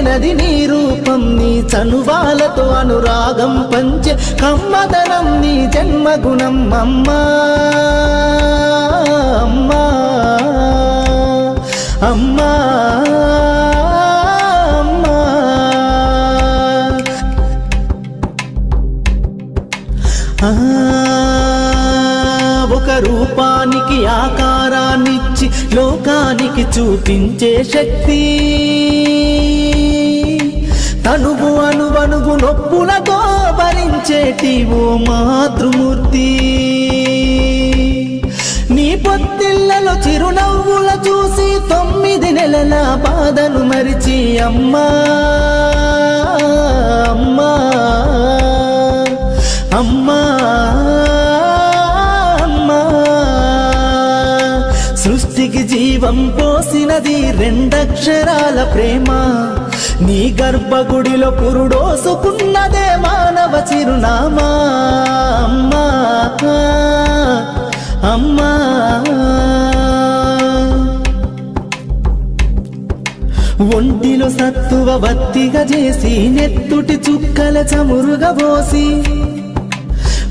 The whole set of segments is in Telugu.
నది నీ రూపం నీ చనువాలతో అనురాగం పంచే కమ్మదనం నీ జన్మగుణం. అమ్మా అమ్మా అమ్మా అమ్మా. ఒక రూపానికి ఆకారాన్నిచ్చి లోకానికి చూపించే శక్తి. తనువు అనువనుగు నొప్పులతో భరించేటి ఓ మాతృమూర్తి. నీ పొత్తిళ్ళలో చిరునవ్వుల చూసి తొమ్మిది నెలల బాధను మరిచి అమ్మా అమ్మా అమ్మా అమ్మా. సృష్టికి జీవం పోసినది రెండక్షరాల ప్రేమ. నీ గర్భగుడిలో పురుడోసుకున్నదే మానవ చిరునామా. అమ్మా. అమ్మా. ఒంటిలో సత్తువ వత్తిగా చేసి నెత్తుటి చుక్కల చమురుగా పోసి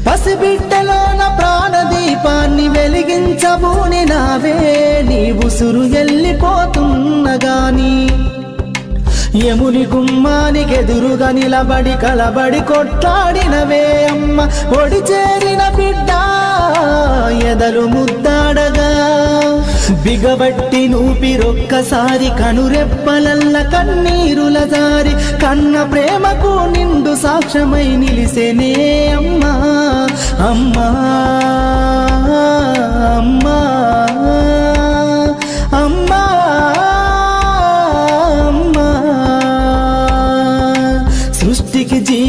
పసిబిడ్డలోన ప్రాణదీపాన్ని వెలిగించబూని నావే. నీ ఉసురు ఎల్లిపోతున్నగాని యముని గుమ్మానికి ఎదురుగా నిలబడి కలబడి కొట్లాడినవే అమ్మ. ఒడి చేరిన బిడ్డ ఎదలు ముద్దాడగా. బిగబట్టి నూపిరొక్కసారి కనురెప్పలల్ల కన్నీరుల జారి. కన్న ప్రేమకు నిండు సాక్ష్యమై నిలిసేనే అమ్మా. అమ్మా.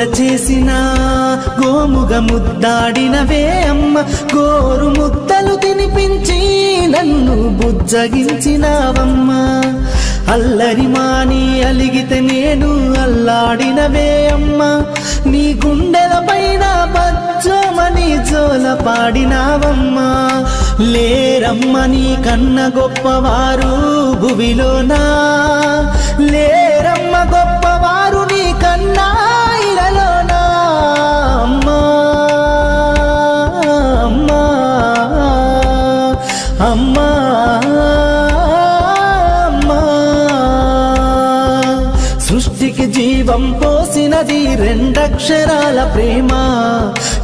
గోల చేసిన గోముగ ముద్దాడినవే అమ్మ. గోరు ముద్దలు తినిపించి నన్ను బుజ్జగించినావమ్మా. అల్లరి మాని అలిగితే నేను అల్లాడినవే అమ్మ. నీ గుండెల పైన పచ్చమని జోల పాడినావమ్మా. లేరమ్మ నీ కన్న గొప్పవారు భువిలోనా? లేరమ్మ గొప్ప దీపం పోసినది రెండక్షరాల ప్రేమ.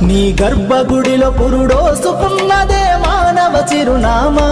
నీ గర్భగుడిలో పురుడోసుకున్నదే మానవ చిరునామా.